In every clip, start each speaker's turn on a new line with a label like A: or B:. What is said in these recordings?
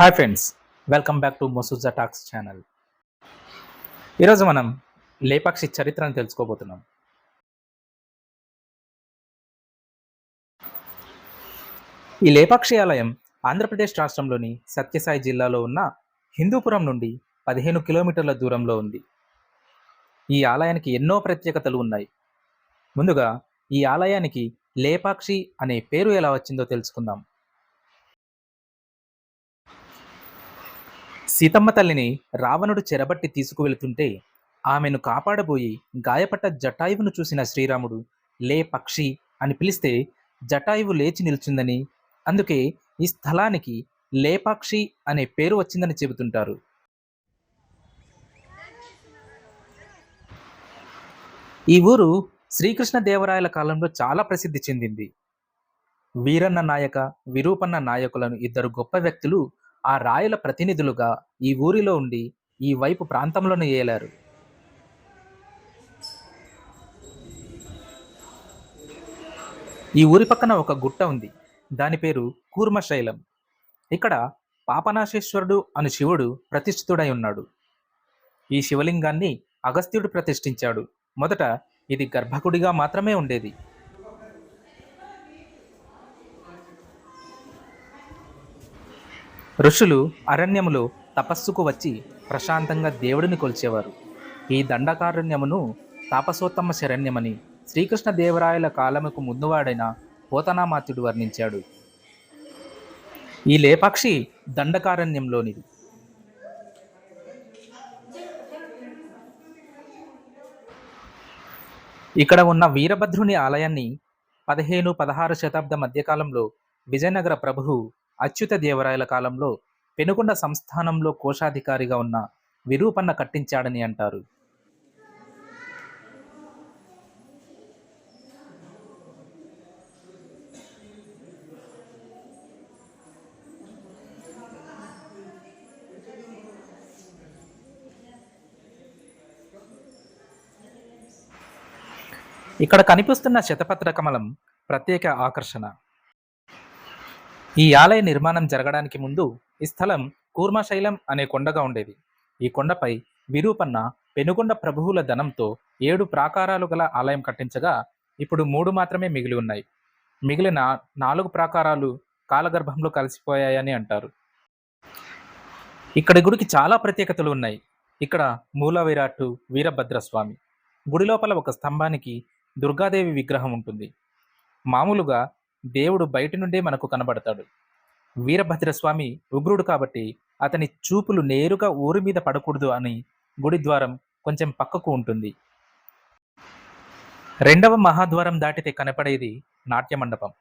A: Hi friends welcome back to మొసూజా talks channel. ఈరోజు మనం లేపాక్షి చరిత్రను తెలుసుకోబోతున్నాం. ఈ లేపాక్షి ఆలయం ఆంధ్రప్రదేశ్ రాష్ట్రంలోని సత్యసాయి జిల్లాలో ఉన్న హిందూపురం నుండి పదిహేను కిలోమీటర్ల దూరంలో ఉంది. ఈ ఆలయానికి ఎన్నో ప్రత్యేకతలు ఉన్నాయి. ముందుగా ఈ ఆలయానికి లేపాక్షి అనే పేరు ఎలా వచ్చిందో తెలుసుకుందాం. సీతమ్మ తల్లిని రావణుడు చెరబట్టి తీసుకువెళుతుంటే ఆమెను కాపాడబోయి గాయపడ్డ జటాయువును చూసిన శ్రీరాముడు లే పక్షి అని పిలిస్తే జటాయువు లేచి నిల్చుందని అందుకే ఈ స్థలానికి లేపాక్షి అనే పేరు వచ్చిందని చెబుతుంటారు. ఈ ఊరు శ్రీకృష్ణదేవరాయల కాలంలో చాలా ప్రసిద్ధి చెందింది. వీరన్న నాయక విరూపన్న నాయకులను ఇద్దరు గొప్ప వ్యక్తులు ఆ రాయల ప్రతినిధులుగా ఈ ఊరిలో ఉండి ఈ వైపు ప్రాంతంలోనే ఏలారు. ఈ ఊరి పక్కన ఒక గుట్ట ఉంది. దాని పేరు కూర్మశైలం. ఇక్కడ పాపనాశేశ్వరుడు అను శివుడు ప్రతిష్ఠితుడై ఉన్నాడు. ఈ శివలింగాన్ని అగస్త్యుడు ప్రతిష్ఠించాడు. మొదట ఇది గర్భగుడిగా మాత్రమే ఉండేది. ఋషులు అరణ్యములో తపస్సుకు వచ్చి ప్రశాంతంగా దేవుడిని కొలిచేవారు. ఈ దండకారణ్యమును తాపసోత్తమ శరణ్యమని శ్రీకృష్ణ దేవరాయల కాలముకు ముందువాడైన పోతనామాత్యుడు వర్ణించాడు. ఈ లేపాక్షి దండకారణ్యంలోనిది. ఇక్కడ ఉన్న వీరభద్రుని ఆలయాన్ని పదిహేను పదహారు శతాబ్ద మధ్యకాలంలో విజయనగర ప్రభువు అచ్యుత దేవరాయల కాలంలో పెనుకొండ సంస్థానంలో కోశాధికారిగా ఉన్న విరూపన్న కట్టించాడని అంటారు. ఇక్కడ కనిపిస్తున్న శతపత్ర కమలం ప్రత్యేక ఆకర్షణ. ఈ ఆలయ నిర్మాణం జరగడానికి ముందు ఈ స్థలం కూర్మశైలం అనే కొండగా ఉండేది. ఈ కొండపై విరూపన్న పెనుగొండ ప్రభువుల ధనంతో ఏడు ప్రాకారాలు గల ఆలయం కట్టించగా ఇప్పుడు మూడు మాత్రమే మిగిలి ఉన్నాయి. మిగిలిన నాలుగు ప్రాకారాలు కాలగర్భంలో కలిసిపోయాయని అంటారు. ఇక్కడ గుడికి చాలా ప్రత్యేకతలు ఉన్నాయి. ఇక్కడ మూల విరాట్టు వీరభద్రస్వామి. గుడి లోపల ఒక స్తంభానికి దుర్గాదేవి విగ్రహం ఉంటుంది. మామూలుగా దేవుడు బయట నుండే మనకు కనబడతాడు. వీరభద్రస్వామి ఉగ్రుడు కాబట్టి అతని చూపులు నేరుగా ఊరి మీద పడకూడదు అని గుడి ద్వారం కొంచెం పక్కకు ఉంటుంది. రెండవ మహాద్వారం దాటితే కనపడేది నాట్య మండపం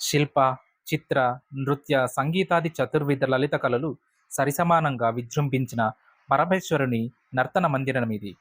A: శిల్ప చిత్ర నృత్య సంగీతాది చతుర్విధ లలిత కళలు సరిసమానంగా విజృంభించిన పరమేశ్వరుని నర్తన మందిరం ఇది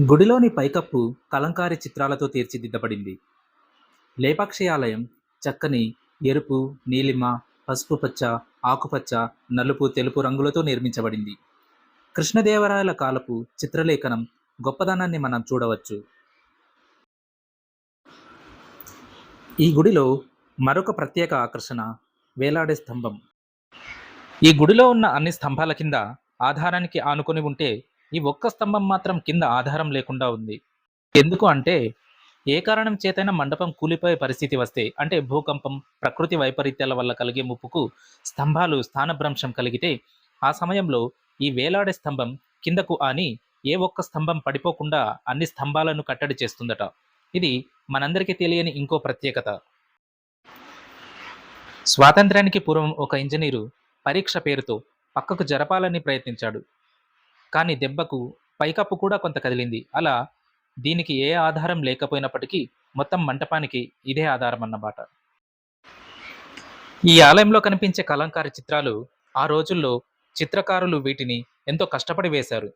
A: గుడిలోని పైకప్పు కలంకారి చిత్రాలతో తీర్చిదిద్దబడింది. లేపాక్షి ఆలయం చక్కని ఎరుపు నీలిమ పసుపు పచ్చ ఆకుపచ్చ నలుపు తెలుపు రంగులతో నిర్మించబడింది. కృష్ణదేవరాయల కాలపు చిత్రలేఖనం గొప్పదనాన్ని మనం చూడవచ్చు. ఈ గుడిలో మరొక ప్రత్యేక ఆకర్షణ వేలాడే స్తంభం. ఈ గుడిలో ఉన్న అన్ని స్తంభాల కింద ఆధారానికి ఆనుకొని ఉంటే ఈ ఒక్క స్తంభం మాత్రం కింద ఆధారం లేకుండా ఉంది. ఎందుకు అంటే ఏ కారణం చేతైనా మండపం కూలిపోయే పరిస్థితి వస్తే అంటే భూకంపం ప్రకృతి వైపరీత్యాల వల్ల కలిగే ముప్పుకు స్తంభాలు స్థానభ్రంశం కలిగితే ఆ సమయంలో ఈ వేలాడే స్తంభం కిందకు ఆని ఏ ఒక్క స్తంభం పడిపోకుండా అన్ని స్తంభాలను కట్టడి చేస్తుందట. ఇది మనందరికీ తెలియని ఇంకో ప్రత్యేకత. స్వాతంత్ర్యానికి పూర్వం ఒక ఇంజనీరు పరీక్ష పేరుతో పక్కకు జరపాలని ప్రయత్నించాడు. కానీ దెబ్బకు పైకప్పు కూడా కొంత కదిలింది. అలా దీనికి ఏ ఆధారం లేకపోయినప్పటికీ మొత్తం మంటపానికి ఇదే ఆధారం అన్నమాట ఈ ఆలయంలో కనిపించే కలంకార చిత్రాలు ఆ రోజుల్లో చిత్రకారులు వీటిని ఎంతో కష్టపడి వేశారు.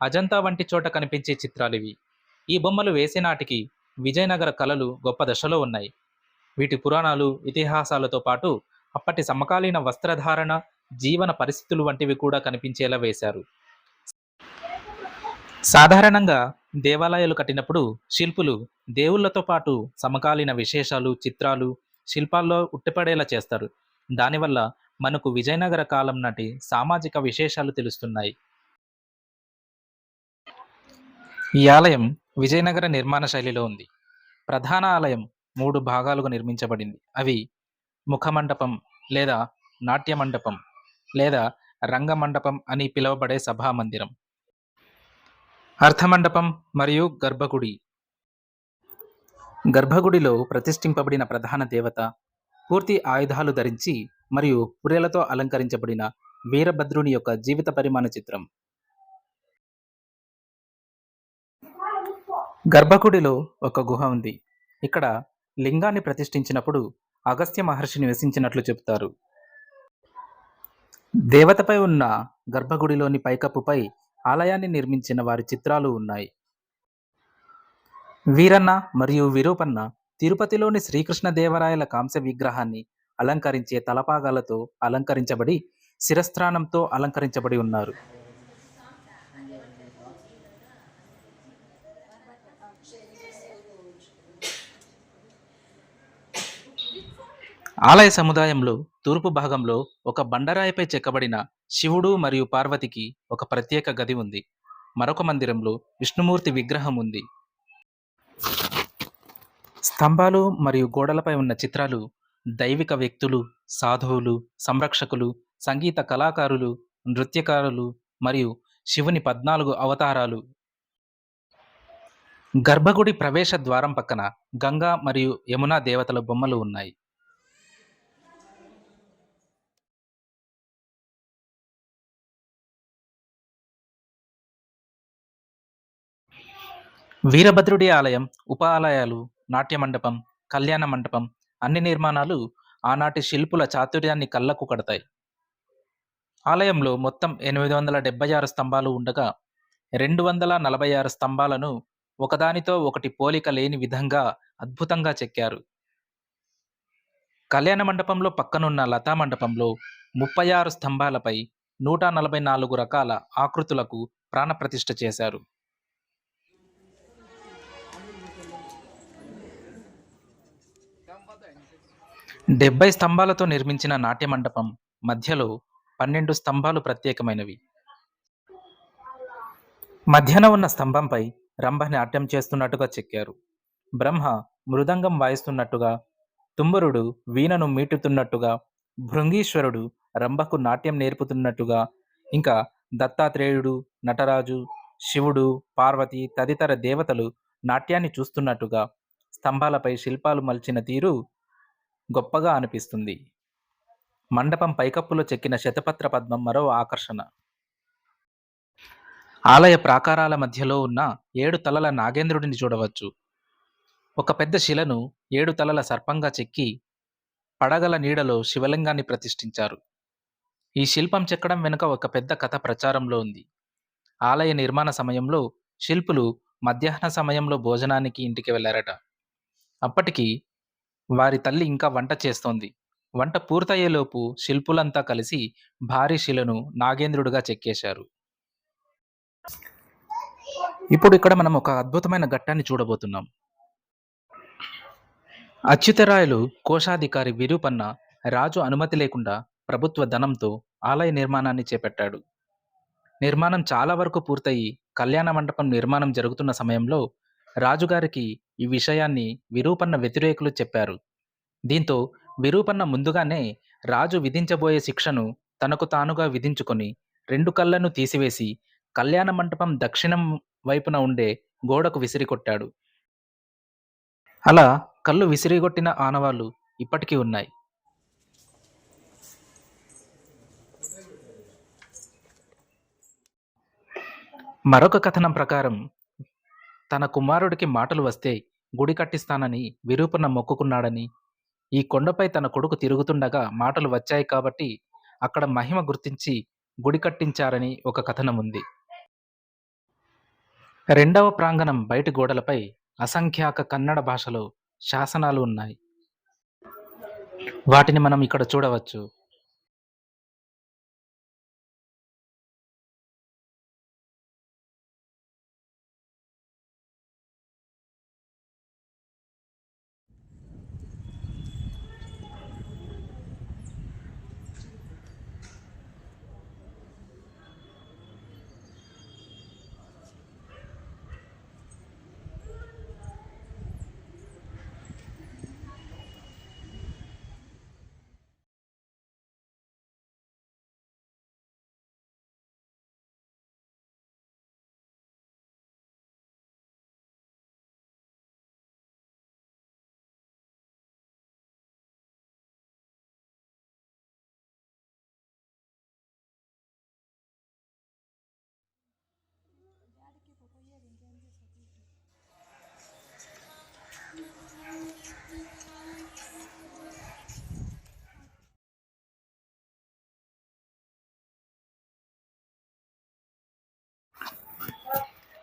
A: అజంతా వంటి చోట కనిపించే చిత్రాలు ఇవి. ఈ బొమ్మలు వేసే నాటికి విజయనగర కళలు గొప్ప దశలో ఉన్నాయి. వీటి పురాణాలు ఇతిహాసాలతో పాటు అప్పటి సమకాలీన వస్త్రధారణ జీవన పరిస్థితులు వంటివి కూడా కనిపించేలా వేశారు. సాధారణంగా దేవాలయాలు కట్టినప్పుడు శిల్పులు దేవుళ్ళతో పాటు సమకాలీన విశేషాలు చిత్రాలు శిల్పాల్లో ఉట్టిపడేలా చేస్తారు. దానివల్ల మనకు విజయనగర కాలం నాటి సామాజిక విశేషాలు తెలుస్తున్నాయి. ఈ ఆలయం విజయనగర నిర్మాణ శైలిలో ఉంది. ప్రధాన ఆలయం మూడు భాగాలుగా నిర్మించబడింది. అవి ముఖమండపం లేదా నాట్య మండపం లేదా రంగమండపం అని పిలువబడే సభా మందిరం అర్థమండపం మరియు గర్భగుడి. గర్భగుడిలో ప్రతిష్ఠింపబడిన ప్రధాన దేవత పూర్తి ఆయుధాలు ధరించి మరియు పురేలతో అలంకరించబడిన వీరభద్రుని యొక్క జీవిత పరిమాణ చిత్రం. గర్భగుడిలో ఒక గుహ ఉంది. ఇక్కడ లింగాన్ని ప్రతిష్ఠించినప్పుడు అగస్త్య మహర్షి నివసించినట్లు చెబుతారు. దేవతపై ఉన్న గర్భగుడిలోని పైకప్పుపై ఆలయాన్ని నిర్మించిన వారి చిత్రాలు ఉన్నాయి. వీరన్న మరియు విరూపన్న తిరుపతిలోని శ్రీకృష్ణదేవరాయల కాంస్య విగ్రహాన్ని అలంకరించే తలపాగాలతో అలంకరించబడి శిరస్త్రాణంతో అలంకరించబడి ఉన్నారు. ఆలయ సముదాయంలో తూర్పు భాగంలో ఒక బండరాయిపై చెక్కబడిన శివుడు మరియు పార్వతికి ఒక ప్రత్యేక గది ఉంది. మరొక మందిరంలో విష్ణుమూర్తి విగ్రహం ఉంది. స్తంభాలు మరియు గోడలపై ఉన్న చిత్రాలు దైవిక వ్యక్తులు సాధువులు సంరక్షకులు సంగీత కళాకారులు నృత్యకారులు మరియు శివుని పద్నాలుగు అవతారాలు. గర్భగుడి ప్రవేశ ద్వారం పక్కన గంగా మరియు యమునా దేవతల బొమ్మలు ఉన్నాయి. వీరభద్రుడి ఆలయం ఉప ఆలయాలు నాట్య మండపం కళ్యాణ మండపం అన్ని నిర్మాణాలు ఆనాటి శిల్పుల చాతుర్యాన్ని కళ్ళకు కడతాయి. ఆలయంలో మొత్తం ఎనిమిది వందల డెబ్బై ఆరు స్తంభాలు ఉండగా రెండు వందల నలభై ఆరు స్తంభాలను ఒకదానితో ఒకటి పోలిక లేని విధంగా అద్భుతంగా చెక్కారు. కళ్యాణ మండపంలో పక్కనున్న లతా మండపంలో ముప్పై ఆరు స్తంభాలపై నూట నలభై నాలుగు రకాల ఆకృతులకు ప్రాణప్రతిష్ఠ చేశారు. డెబ్బై స్తంభాలతో నిర్మించిన నాట్య మండపం మధ్యలో పన్నెండు స్తంభాలు ప్రత్యేకమైనవి. మధ్యన ఉన్న స్తంభంపై రంభ నాట్యం చేస్తున్నట్టుగా చెక్కారు. బ్రహ్మ మృదంగం వాయిస్తున్నట్టుగా తుమ్మరుడు వీణను మీటుతున్నట్టుగా భృంగీశ్వరుడు రంభకు నాట్యం నేర్పుతున్నట్టుగా ఇంకా దత్తాత్రేయుడు నటరాజు శివుడు పార్వతి తదితర దేవతలు నాట్యాన్ని చూస్తున్నట్టుగా స్తంభాలపై శిల్పాలు మలిచిన తీరు గొప్పగా అనిపిస్తుంది. మండపం పైకప్పులో చెక్కిన శతపత్ర పద్మం మరో ఆకర్షణ. ఆలయ ప్రాకారాల మధ్యలో ఉన్న ఏడు తలల నాగేంద్రుడిని చూడవచ్చు. ఒక పెద్ద శిలను ఏడు తలల సర్పంగా చెక్కి పడగల నీడలో శివలింగాన్ని ప్రతిష్ఠించారు. ఈ శిల్పం చెక్కడం వెనుక ఒక పెద్ద కథ ప్రచారంలో ఉంది. ఆలయ నిర్మాణ సమయంలో శిల్పులు మధ్యాహ్న సమయంలో భోజనానికి ఇంటికి వెళ్ళారట అప్పటికి వారి తల్లి ఇంకా వంట చేస్తోంది. వంట పూర్తయ్యేలోపు శిల్పులంతా కలిసి భారీ శిలను నాగేంద్రుడిగా చెక్కేశారు. ఇప్పుడు ఇక్కడ మనం ఒక అద్భుతమైన ఘట్టాన్ని చూడబోతున్నాం. అచ్యుతరాయలు కోశాధికారి విరూపన్న రాజు అనుమతి లేకుండా ప్రభుత్వ ధనంతో ఆలయ నిర్మాణాన్ని చేపట్టాడు. నిర్మాణం చాలా వరకు పూర్తయి కళ్యాణ మండపం నిర్మాణం జరుగుతున్న సమయంలో రాజుగారికి ఈ విషయాన్ని విరూపన్న వ్యతిరేకులు చెప్పారు. దీంతో విరూపన్న ముందుగానే రాజు విధించబోయే శిక్షను తనకు తానుగా విధించుకొని రెండు కళ్ళను తీసివేసి కళ్యాణ మంటపం దక్షిణం వైపున ఉండే గోడకు విసిరికొట్టాడు. అలా కళ్ళు విసిరిగొట్టిన ఆనవాళ్ళు ఇప్పటికీ ఉన్నాయి. మరొక కథనం ప్రకారం తన కుమారుడికి మాటలు వస్తే గుడి కట్టిస్తానని విరూపణ మొక్కుకున్నాడని. ఈ కొండపై తన కొడుకు తిరుగుతుండగా మాటలు వచ్చాయి కాబట్టి అక్కడ మహిమ గుర్తించి గుడి కట్టించారని ఒక కథనం ఉంది రెండవ ప్రాంగణం బయటి గోడలపై అసంఖ్యాక కన్నడ భాషలో శాసనాలు ఉన్నాయి. వాటిని మనం ఇక్కడ చూడవచ్చు.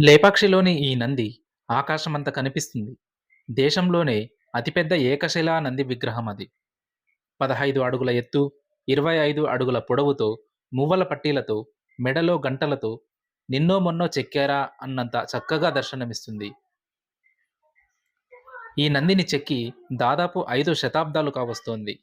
A: లేపాక్షిలోని ఈ నంది ఆకాశమంత కనిపిస్తుంది. దేశంలోనే అతిపెద్ద ఏకశిలా నంది విగ్రహం అది. పదహైదు అడుగుల ఎత్తు ఇరవై ఐదు అడుగుల పొడవుతో మువ్వల పట్టీలతో మెడలో గంటలతో నిన్నో మొన్నో చెక్కారా అన్నంత చక్కగా దర్శనమిస్తుంది. ఈ నందిని చెక్కి దాదాపు ఐదు శతాబ్దాలు కావస్తోంది.